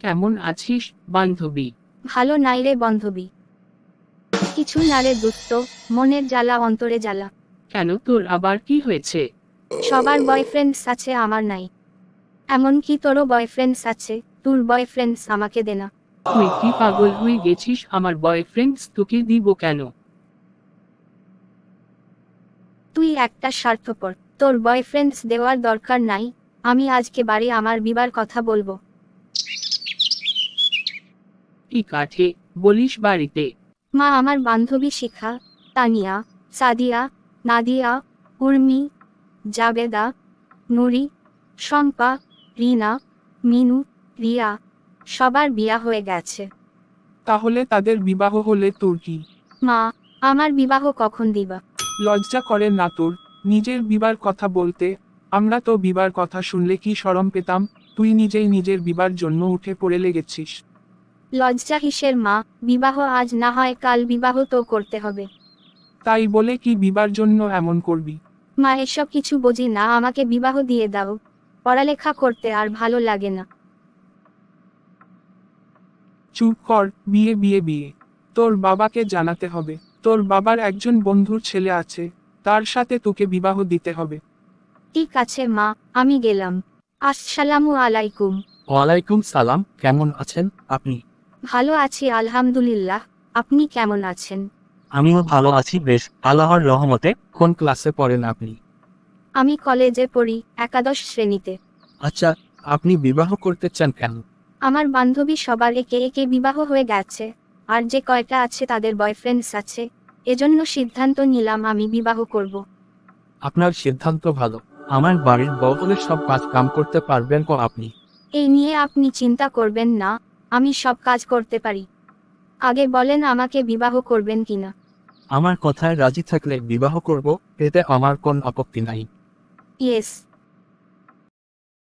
কেমন আছিস বান্ধবী? ভালো নাই রে বান্ধবী। কিছু না রে দুস্থ মনের জ্বালা অন্তরে জ্বালা। কেন তোর আবার কি হয়েছে? সবার বয়ফ্রেন্ডস আছে আমার নাই। এমনকি তোরও বয়ফ্রেন্ডস আছে তোর বয়ফ্রেন্ডস আমাকে দে না। তুই কি পাগল হয়ে গেছিস আমার বয়ফ্রেন্ডস তোকে দিব কেন? তুই একটা স্বার্থপর তোর বয়ফ্রেন্ডস দেওয়ার দরকার নাই আমি আজকে বাড়ি আমার বিবার কথা বলব। ঠিক আছে বলিস বাড়িতে। মা আমার বান্ধবী শিখা তানিয়া সাদিয়া নাদিয়া উর্মি জাবেদা নুরি শম্পা রিনা মিনু রিয়া সবার বিয়া হয়ে গেছে। তাহলে তাদের বিবাহ হলে তোর কি? মা আমার বিবাহ কখন দিবা? লজ্জা করে না তোর নিজের বিবার কথা বলতে। আমরা তো বিবার কথা শুনলে কি শরম পেতাম? তুই নিজেই নিজের বিবার জন্য উঠে পড়ে লেগেছিস। লজ্জা হিসের মা? বিবাহ আজ না হয় কাল বিবাহ তো করতে হবে। তাই বলে কি বিবার জন্য এমন করবি? মা এসব কিছু বুঝি না আমাকে বিবাহ দিয়ে দাও। পড়ালেখা করতে আর ভালো লাগে না। চুপ কর বিয়ে বিয়ে বিয়ে। তোর বাবাকে জানাতে হবে। তোর বাবার একজন বন্ধুর ছেলে আছে। তার সাথে তোকে বিবাহ দিতে হবে। ঠিক আছে মা আমি গেলাম। আসসালামু আলাইকুম। ওয়ালাইকুম সালাম কেমন আছেন আপনি? ভালো আছি আলহামদুলিল্লাহ। আপনি কেমন আছেন? আমিও ভালো আছি বেশ। আল্লাহর রহমতে। কোন ক্লাসে পড়েন আপনি? আমি কলেজে পড়ি একাদশ শ্রেণীতে। আচ্ছা আপনি বিবাহ করতে চান কেন? আমার বান্ধবী সবার একে একে বিবাহ হয়ে গেছে। আর যে কয়টা আছে তাদের বয়ফ্রেন্ডস আছে। এজন্য সিদ্ধান্ত নিলাম আমি বিবাহ করব। আপনার সিদ্ধান্ত ভালো। আমার বাড়ির বউ হলে সব কাজ কাম করতে পারবেন কো আপনি? এই নিয়ে আপনি চিন্তা করবেন না। আমি সব কাজ করতে পারি। আগে বলেন আমাকে বিবাহ করবেন কিনা। আমার কথায় রাজি থাকলে বিবাহ করব এতে আমার কোন আপত্তি নাই। ইয়েস।